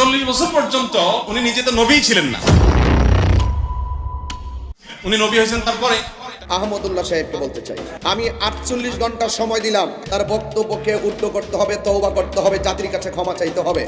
চল্লিশ বছর পর্যন্ত উনি নিজে তো নবী ছিলেন না। উনি নবী হয়েছেন তারপরে? আহমদুল্লাহ সাহেবকে বলতে চাই। আমি আটচল্লিশ ঘণ্টা সময় দিলাম। তার বক্তব্যকে উল্টো করতে হবে তৌবা করতে হবে, জাতির কাছে ক্ষমা চাইতে হবে।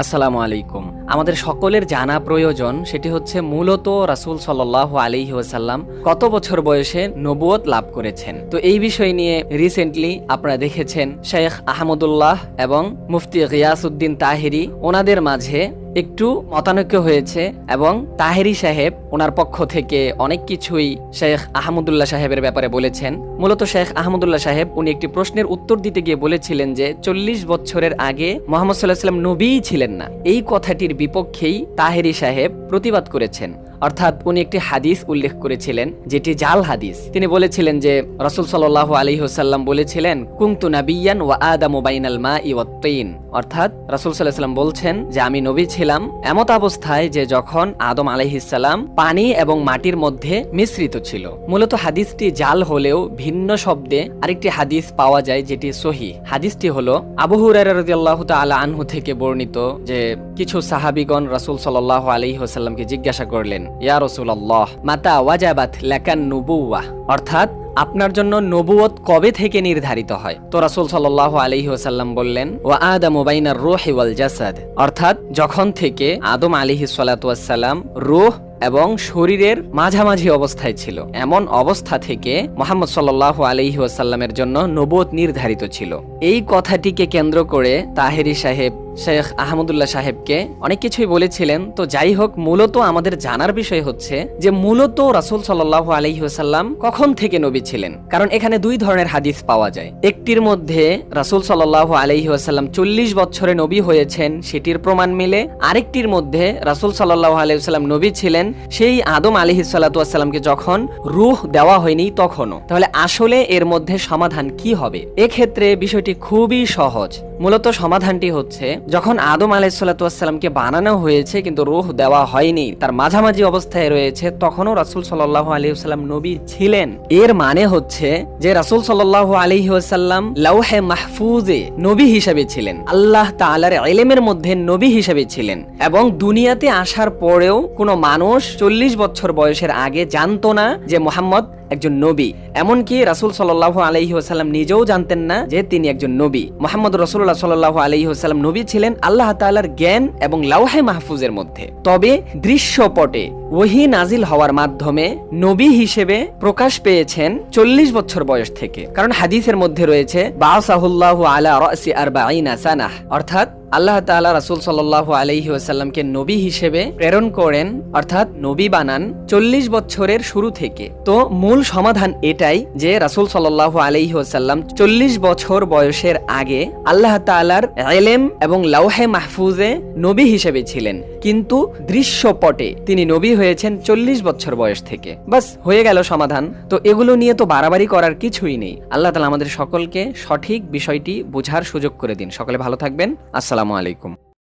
আসসালামু আলাইকুম। আমাদের সকলের জানা প্রয়োজন, সেটি হচ্ছে মূলত রাসুল সাল্লাহ আলী ওয়াসাল্লাম কত বছর বয়সে নবুয়ত লাভ করেছেন। তো এই বিষয় নিয়ে রিসেন্টলি আপনারা দেখেছেন শেখ আহমদুল্লাহ এবং মুফতি গিয়াসউদ্দিন তাহেরি ওনাদের মাঝে একটু মতানৈক্য হয়েছে এবং তাহেরি সাহেব ওনার পক্ষ থেকে অনেক কিছুই শেখ আহমদুল্লাহ সাহেবের ব্যাপারে বলেছেন। মূলত শেখ আহমদুল্লাহ সাহেব উনি একটি প্রশ্নের উত্তর দিতে গিয়ে বলেছিলেন যে, চল্লিশ বছরের আগে মোহাম্মদ সাল্লাহ সাল্লাম নবীই ছিলেন না। এই কথাটির বিপক্ষেই তাহেরি সাহেব প্রতিবাদ করেছেন। অর্থাৎ উনি একটি হাদিস উল্লেখ করেছিলেন, যেটি জাল হাদিস। তিনি বলেছিলেন যে, রসুল সাল্লাহ আলী হোসাল্লাম বলেছিলেন কুংতু নাবিয়ান ওয়া আদামু বাইনাল মা ইওয়াত্তিন অর্থাৎ রসুল সাল্লাহ বলছেন যে, আমি নবী ছিলাম এমত অবস্থায় যে, যখন আদম আলাইহিসাল্লাম পানি এবং মাটির মধ্যে মিশ্রিত ছিল। মূলত হাদিসটি জাল হলেও ভিন্ন শব্দে আরেকটি হাদিস পাওয়া যায়, যেটি সহি। হাদিসটি হলো আবু হুরায়রা রাদিয়াল্লাহু আনহু থেকে বর্ণিত যে, কিছু সাহাবিগণ রাসূল সাল্লাল্লাহু আলাইহি ওয়াসাল্লামকে জিজ্ঞাসা করলেন ইয়া রাসূলুল্লাহ, মাতা ওয়াজাবাত লাকান নুবুওয়া। অর্থাৎ, আপনার জন্য নবুয়ত কবে থেকে নির্ধারিত হয়? তো রাসূল সাল্লাল্লাহু আলাইহি ওয়াসাল্লাম বললেন, ওয়া আদামু বাইনার রূহি ওয়াল জাসাদ। অর্থাৎ, যখন থেকে আদম আলাইহিস সালাতু রোহ এবং শরীরের মাঝামাঝি অবস্থায় ছিল, এমন অবস্থা থেকে মোহাম্মদ সাল্লাহ আলহি ওয়াসাল্লামের জন্য নবুয়ত নির্ধারিত ছিল। এই কথাটিকে কেন্দ্র করে তাহেরি সাহেব শেখ আহমদুল্লাহ সাহেবকে অনেক কিছুই বলেছিলেন। তো যাই হোক, মূলত আমাদের জানার বিষয় হচ্ছে যে, মূলত রাসূল সাল্লাহ আলহি ওয়াসাল্লাম কখন থেকে নবী ছিলেন? কারণ এখানে দুই ধরনের হাদিস পাওয়া যায়। একটির মধ্যে রাসূল সাল্লাহ আলহি ওয়াসাল্লাম চল্লিশ বছরে নবী হয়েছেন, সেটির প্রমাণ মিলে। আরেকটির মধ্যে রাসূল সাল্লাহ আলহি ওয়াসাল্লাম নবী ছিলেন, সেই আদম আলী সাল্লাতামকে যখন রুহ দেওয়া হয়নি তখনও। তাহলে আসলে এর মধ্যে সমাধান কি হবে? এক্ষেত্রে বিষয়টি খুবই সহজ। মূলত সমাধানটি হচ্ছে, যখন আদম আলাইসাল্লাতামকে বানানো হয়েছে কিন্তু রুহ দেওয়া হয়নি, তার মাঝামাঝি অবস্থায় রয়েছে, তখনও রাসুল সাল্লাহ আলহিহাল্লাম নবী ছিলেন। এর মানে হচ্ছে যে রাসুল সাল্লাহ আলহিহাল্লাম লাউহে মাহফুজে নবী হিসেবে ছিলেন। আল্লাহ তালার এলেমের মধ্যে নবী হিসেবে ছিলেন এবং দুনিয়াতে আসার পরেও কোনো মানুষ চল্লিশ বছর বয়সের আগে জানতো না যে মোহাম্মদ একজন নবী। এমনকি রাসুল সাল্লাহ আলহি ওসাল্লাম নিজেও জানতেন না যে তিনি একজন নবী। মোহাম্মদ রসুল্লাহ সাল্লাহ আলহি ওসাল্লাম নবী ছিলেন আল্লাহ তালার জ্ঞান এবং লাউহে মাহফুজের মধ্যে। তবে দৃশ্যপটে ওহি নাজিল হওয়ার মাধ্যমে নবী হিসেবে প্রকাশ পেয়েছেন চল্লিশ বছর বয়স থেকে। কারণ হাদিসের মধ্যে রয়েছে বাসাহুল্লাহ আলা রসি আর সানাহ। অর্থাৎ আল্লাহ তাআলা রাসূল সাল্লাল্লাহু আলাইহি ওয়াসাল্লামকে নবী হিসেবে প্রেরণ করেন, অর্থাৎ নবী বানান চল্লিশ বছরের শুরু থেকে। তো মূল সমাধান এটাই যে রাসূল সাল্লাল্লাহু আলাইহি ওয়াসাল্লাম চল্লিশ বছর বয়সের আগে আল্লাহ তাআলার এলেম এবং লাউহে মাহফুজে নবী হিসেবে ছিলেন। কিন্তু দৃশ্যপটে তিনি নবী হয়েছেন চল্লিশ বছর বয়স থেকে। বাস, হয়ে গেল সমাধান। তো এগুলো নিয়ে তো বাড়াবাড়ি করার কিছুই নেই। আল্লাহ তালা আমাদের সকলকে সঠিক বিষয়টি বোঝার সুযোগ করে দিন। সকলে ভালো থাকবেন। আসসালামু আলাইকুম।